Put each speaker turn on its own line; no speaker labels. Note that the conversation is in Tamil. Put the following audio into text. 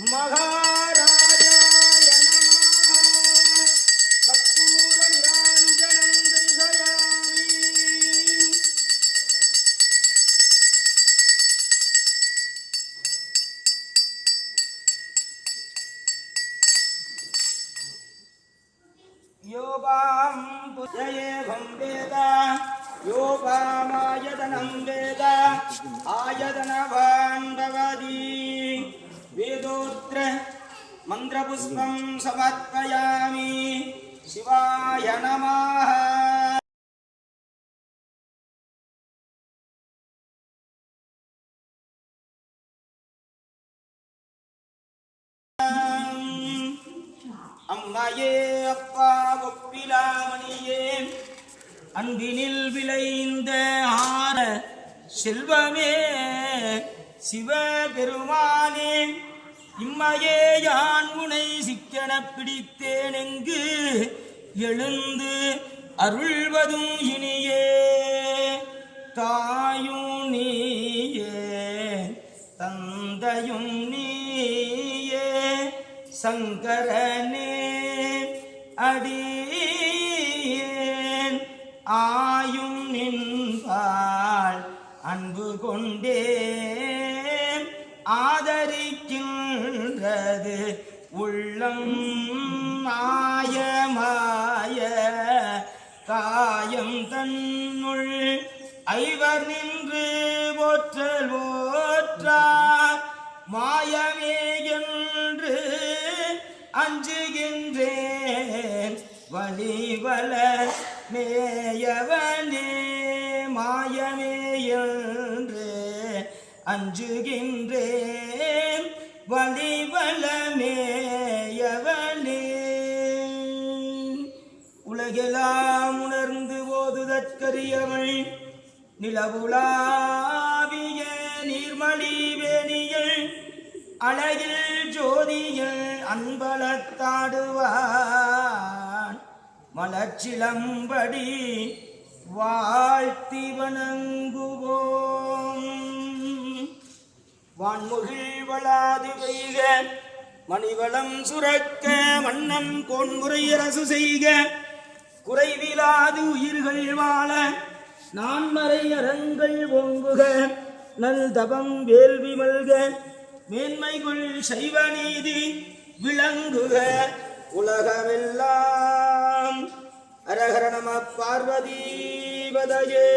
మహారాజాయ నమ. కర్పూర నిరాంజనం దర్శయామి. యోగాం పుజయేహం వేద. యోగామాయతనం వేద. ఆయతన భాండవదీ. वेदोत्र मन्त्रपुष्पं समर्पयामि शिवाय नमः அம்மையே அப்பா ஒப்பிலாமணியே அன்பினில் விளைந்த ஆர செல்வமே சிவபெருமானே இம்மையே யான் உனை சிக்கன பிடித்தேனெங்கு எழுந்து அருள்வதும் இனியே. தாயும் நீயே தந்தையும் நீயே சங்கரனே அடியேன். ஆயும் நின்பாள் அன்பு கொண்டே ஆதரிக்கின்றது. உள்ளம் மாயமாய காயம் தன்னுள் ஐவர் நின்று போற்றல் போற்றார். மாயமே என்று அஞ்சுகின்றேன். வலிவல மேயவனே மாயமே என்று அஞ்சுகின்றேன். வலிவல மேயவனே உலகெல்லாம் உணர்ந்து ஓதுதற்கரியவள். நிலவுலாவிய நீர்மலி வேணியள். அழகில் ஜோதியில் அன்பலத்தாடுவான். மலர்ச்சிலம்படி வாழ்த்தி வணங்குவோம். வான்முகில் வளாது பெய்க மணிவளம் சுரக்க வண்ணம் கோன்முறை அரசு செய்க. குறைவிலாது உயிர்கள் வாழ நான்மறை அறங்கள் ஓங்குக. நல் தபம் வேள்வி மல்க. மேன்மைகுள் சைவ நீதி விளங்குக. உலகமெல்லாம் அரஹர நம பார்வதி பதயே